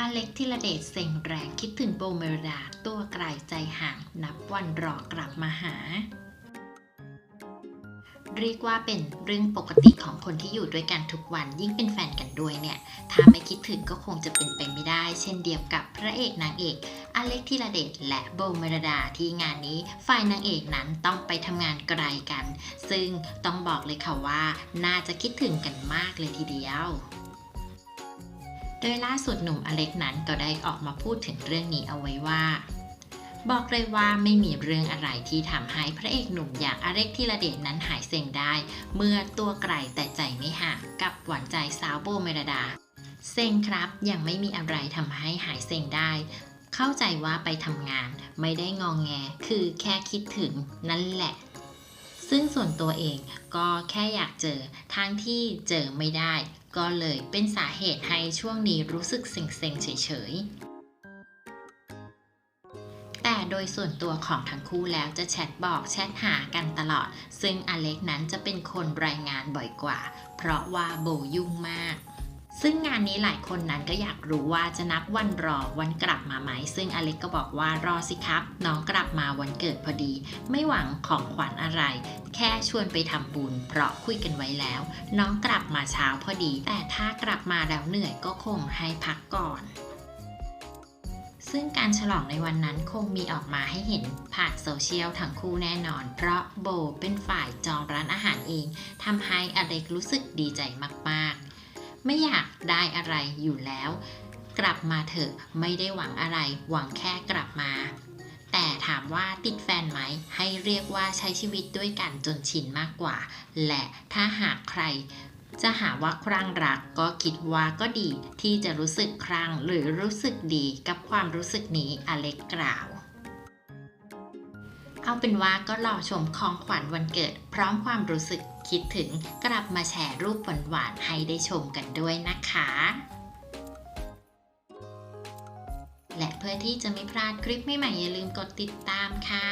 อเล็กธิระเดชเซ็งแรงคิดถึงโบเมรดา ตัวไกลใจห่างนับวันรอกลับมาหา เรียกว่าเป็นเรื่องปกติของคนที่อยู่ด้วยกันทุกวันยิ่งเป็นแฟนกันด้วยเนี่ย ถ้าไม่คิดถึงก็คงจะเป็นไปไม่ได้ เช่นเดียวกับพระเอกนางเอกอเล็กธิระเดชและโบเมรดาที่งานนี้ฝ่ายนางเอกนั้นต้องไปทำงานไกลกัน ซึ่งต้องบอกเลยค่ะว่า น่าจะคิดถึงกันมากเลยทีเดียว โดยล่าสุดหนุ่มอเล็กนั้นก็ได้ออกมาพูดถึงเรื่องนี้เอาไว้ว่า บอกเลยว่าไม่มีเรื่องอะไรที่ทำให้พระเอกหนุ่มอย่างอเล็กธีระเดชนั้นหายเซ็งได้ เมื่อตัวไกลแต่ใจไม่ห่างกับหวานใจสาวโบเมรดาเซ็งครับยังไม่มีอะไรทำให้หายเซ็งได้ เข้าใจว่าไปทำงานไม่ได้งองแงคือแค่คิดถึงนั่นแหละซึ่งส่วนตัวเองก็แค่อยากเจอทางที่เจอไม่ได้ ก็เลยเป็นสาเหตุให้ช่วงนี้รู้สึกเซ็งๆเฉยๆ แต่โดยส่วนตัวของทั้งคู่แล้วจะแชทบอกแชทหากันตลอด ซึ่งอเล็กนั้นจะเป็นคนรายงานบ่อยกว่า เพราะว่าโบยุ่งมาก ซึ่งงานนี้หลายคนนั้นก็อยากรู้ว่าจะนับวันรอวันกลับมาไหม ซึ่งอเล็กก็บอกว่ารอสิครับ น้องกลับมาวันเกิดพอดี ไม่หวังของขวัญอะไร แค่ชวนไปทำบุญเพราะคุยกันไว้แล้ว น้องกลับมาเช้าพอดี แต่ถ้ากลับมาแล้วเหนื่อยก็คงให้พักก่อนซึ่งการฉลองในวันนั้นคงมีออกมาให้เห็นผ่านโซเชียลทั้งคู่แน่นอน เพราะโบเป็นฝ่ายจองร้านอาหารเองทำให้อเล็กรู้สึกดีใจมากๆ ไม่อยากได้อะไรอยู่แล้ว กลับมาเถอะไม่ได้หวังอะไร หวังแค่กลับมา แต่ถามว่าติดแฟนไหม ให้เรียกว่าใช้ชีวิตด้วยกันจนชินมากกว่า และถ้าหากใครจะหาว่าครั่งรักก็คิดว่าก็ดีที่จะรู้สึกครั่งหรือรู้สึกดีกับความรู้สึกนี้อเล็กกล่าว เอาเป็นว่าก็รอชมของขวัญวันเกิด พร้อมความรู้สึกคิดถึงกลับมาแชร์รูปหวานๆให้ได้ชมกันด้วยนะคะ และเพื่อที่จะไม่พลาดคลิปใหม่ๆอย่าลืมกดติดตามค่ะ